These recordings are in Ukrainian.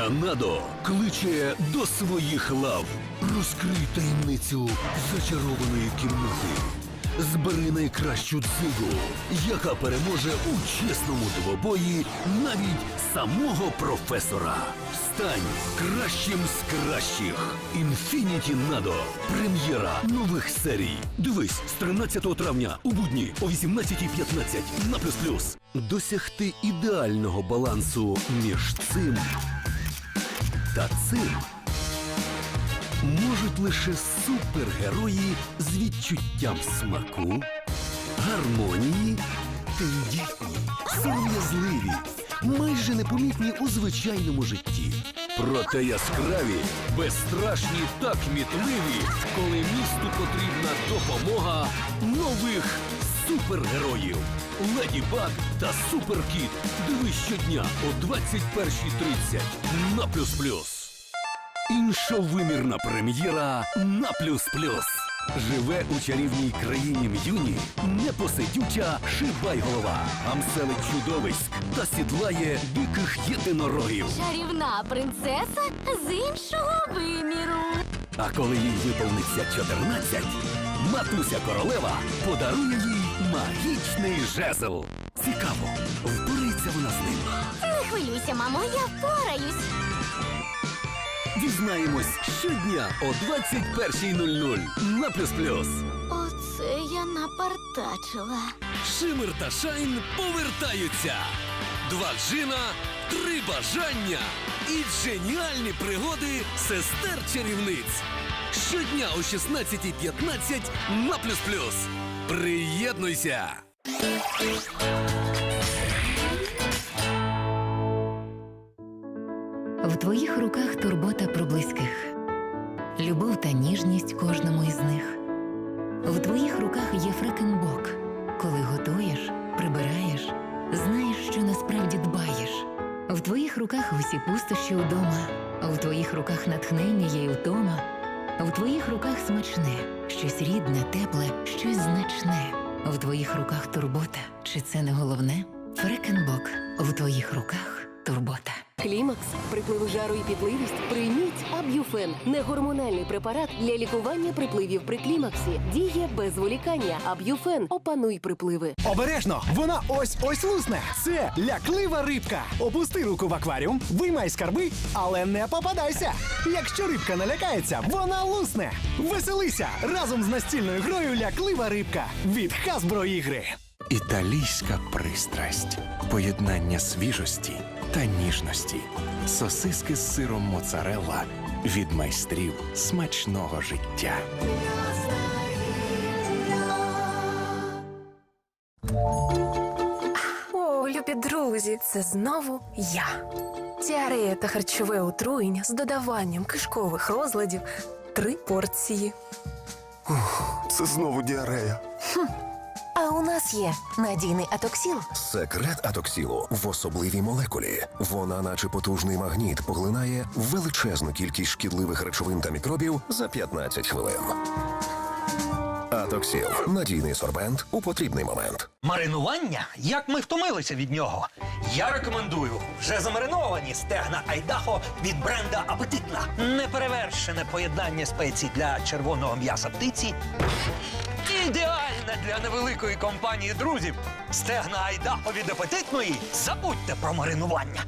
Компанія Надо кличе до своїх лав. Розкрий таємницю зачарованої кімнати. Збери найкращу дзигу, яка переможе у чесному двобої навіть самого професора. Стань кращим з кращих. Інфініті Надо. Прем'єра нових серій. Дивись з 13 травня у будні о 18.15 на плюс плюс. Досягти ідеального балансу між цим та цим можуть лише супергерої з відчуттям смаку, гармонії, тендітні, сором'язливі, майже непомітні у звичайному житті. Проте яскраві, безстрашні та кмітливі, коли місту потрібна допомога нових супергероїв. Леді Баг та Суперкіт. Дивись щодня о 21.30 на плюс плюс. Іншовимірна прем'єра на плюс плюс. Живе у чарівній країні М'юні непосидюча шибайголова, амселить чудовиськ та сідлає диких єдинорогів. Чарівна принцеса з іншого виміру. А коли їй виповниться 14, матуся королева подарує їй магічний жезл. Цікаво, впорається вона з ним. Не хвилюйся, мамо, я впораюсь. Дізнаємось щодня о 21.00 на плюс плюс. Оце я напартачила. Шимер та Шайн повертаються. Два джина, три бажання і геніальні пригоди сестер чарівниць. Щодня о 16.15 на плюс плюс. Приєднуйся! В твоїх руках турбота про близьких, любов та ніжність кожному із них. В твоїх руках є фрекенбок. Коли готуєш, прибираєш, знаєш, що насправді дбаєш. В твоїх руках усі пустощі удома, в твоїх руках натхнення є й втома, в твоїх руках смачне, щось рідне, тепле, щось значне. В твоїх руках турбота. Чи це не головне? Фрекенбок. В твоїх руках турбота. Клімакс, припливи жару і пітливість. Прийміть Аб'юфен негормональний препарат для лікування припливів при клімаксі. Діє без волікання. Аб'юфен опануй припливи. Обережно, вона ось ось лусне. Це ляклива рибка. Опусти руку в акваріум, виймай скарби, але не попадайся. Якщо рибка налякається, вона лусне. Веселися разом з настільною грою ляклива рибка від Hasbro ігри. Італійська пристрасть, поєднання свіжості та ніжності, сосиски з сиром моцарелла від майстрів смачного життя. О, любі друзі, це знову я. Діарея та харчове отруєння з додаванням кишкових розладів. Три порції. Це знову діарея. А у нас є надійний атоксіл. Секрет атоксілу в особливій молекулі. Вона, наче потужний магніт, поглинає величезну кількість шкідливих речовин та мікробів за 15 хвилин. Атоксіл надійний сорбент у потрібний момент. Маринування? Як ми втомилися від нього? Я рекомендую вже замариновані стегна Айдахо від бренда Апетитна. Неперевершене поєднання спецій для червоного м'яса птиці. Ідеальне для невеликої компанії друзів. Стегна Айдахо від апетитної. Забудьте про маринування.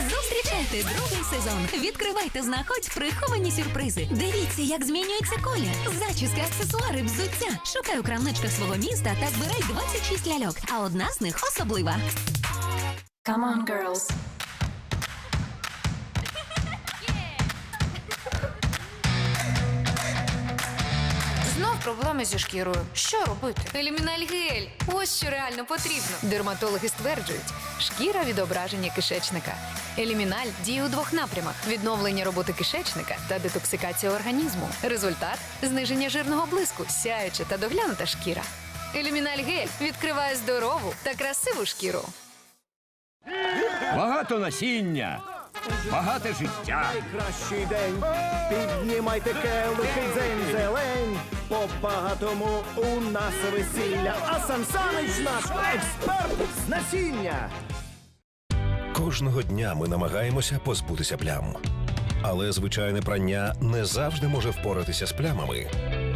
Зустрічайте другий сезон. Відкривайте знаходь приховані сюрпризи. Дивіться, як змінюється колір. Зачіски, аксесуари, взуття. Шукай у крамничках свого міста та збирай 26 ляльок. А одна з них особлива. Come on, girls. Проблеми зі шкірою. Що робити? Еліміналь гель. Ось що реально потрібно. Дерматологи стверджують, шкіра відображення кишечника. Еліміналь діє у двох напрямах: відновлення роботи кишечника та детоксикація організму. Результат зниження жирного блиску, сяюча та доглянута шкіра. Еліміналь гель відкриває здорову та красиву шкіру. Багато насіння, багате життя. Найкращий день. Піднімайте келихи дзень зелень. По багатому у нас весілля. А Сан Санич наш експерт з насіння. Кожного дня ми намагаємося позбутися плям. Але звичайне прання не завжди може впоратися з плямами,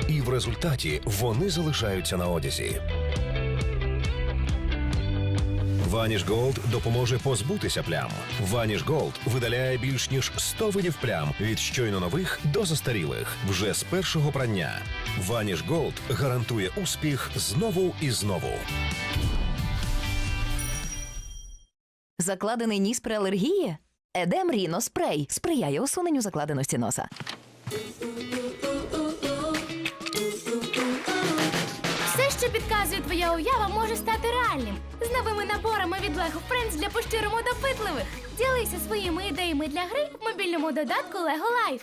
і в результаті вони залишаються на одязі. Vanish Gold допоможе позбутися плям. Vanish Gold видаляє більш ніж 100 видів плям від щойно нових до застарілих вже з першого прання. Vanish Gold гарантує успіх знову і знову. Закладений ніс при алергії? Едем Ріно спрей сприяє усуненню закладеності носа. Підказує твоя уява, може стати реальним. З новими наборами від Lego Friends для поширимо допитливих. Ділися своїми ідеями для гри в мобільному додатку Lego Life.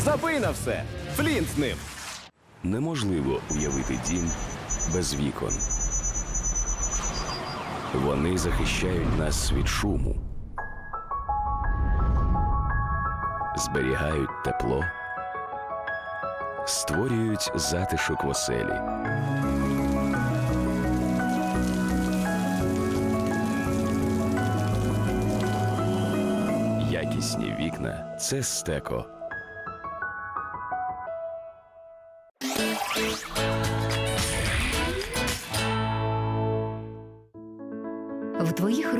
Забий на все! Флінт з ним! Неможливо уявити дім без вікон. Вони захищають нас від шуму, зберігають тепло, створюють затишок в оселі. Якісні вікна це стеко.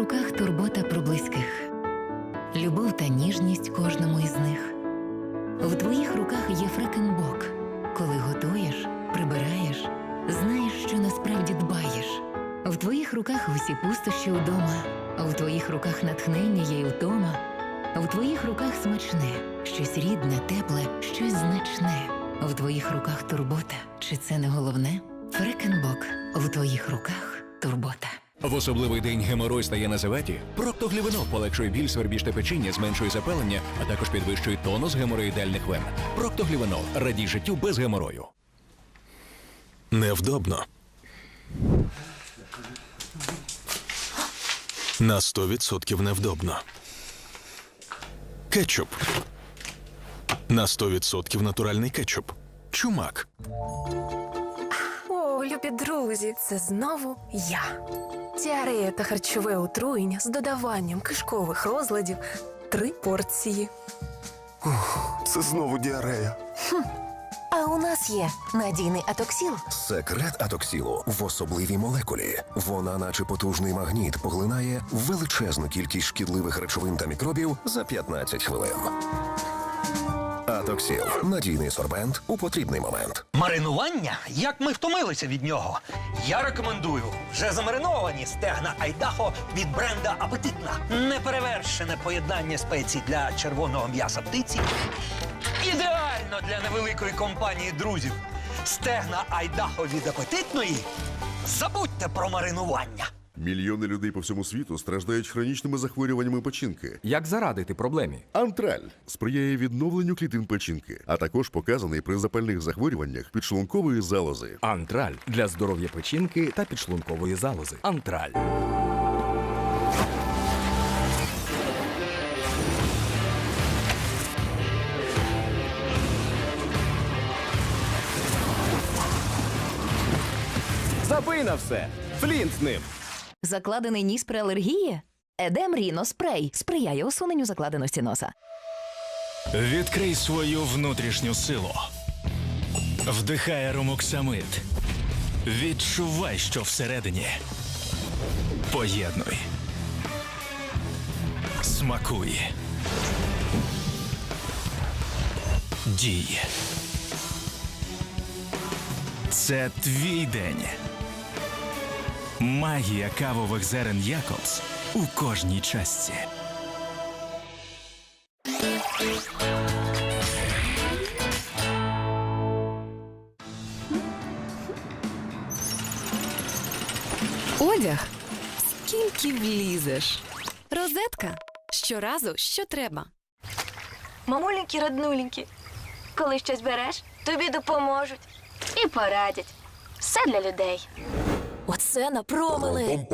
Руках турбота про близьких, любов та ніжність кожному із них. В твоїх руках є фрекенбок. Коли готуєш, прибираєш, знаєш, що насправді дбаєш. В твоїх руках усі пустощі удома, в твоїх руках натхнення є й втома, в твоїх руках смачне, щось рідне, тепле, щось значне. В твоїх руках турбота. Чи це не головне? Фрекенбок. В твоїх руках турбота. В особливий день геморой стає на заваді. Проктоглівенол полегшує біль, свербіж та печіння, зменшує запалення, а також підвищує тонус геморроїдальних вен. Проктоглівенол радій життю без геморою. Невдобно. На 100% невдобно. Кетчуп. На 100% натуральний кетчуп. Чумак. О, любі друзі, це знову я. Діарея та харчове отруєння з додаванням кишкових розладів три порції. Це знову діарея. А у нас є надійний атоксіл. Секрет атоксілу в особливій молекулі. Вона, наче потужний магніт, поглинає величезну кількість шкідливих речовин та мікробів за 15 хвилин. Атоксіл надійний сорбент у потрібний момент. Маринування? Як ми втомилися від нього? Я рекомендую вже замариновані стегна Айдахо від бренда Апетитна. Неперевершене поєднання спецій для червоного м'яса птиці. Ідеально для невеликої компанії друзів. Стегна Айдахо від апетитної. Забудьте про маринування. Мільйони людей по всьому світу страждають хронічними захворюваннями печінки. Як зарадити проблемі? Антраль сприяє відновленню клітин печінки, а також показаний при запальних захворюваннях підшлункової залози. Антраль для здоров'я печінки та підшлункової залози. Антраль. Забий на все! Флінт з ним! Закладений ніс при алергії? Едем Ріно спрей сприяє усуненню закладеності носа. Відкрий свою внутрішню силу. Вдихай аромоксамит. Відчувай, що всередині. Поєднуй. Смакуй. Дій. Це твій день. Магія кавових зерен Якобс у кожній частці. Одяг. Скільки влізеш? Розетка. Щоразу, що треба. Мамуленькі, роднуленькі, коли щось береш, тобі допоможуть і порадять. Все для людей. Оце напромили.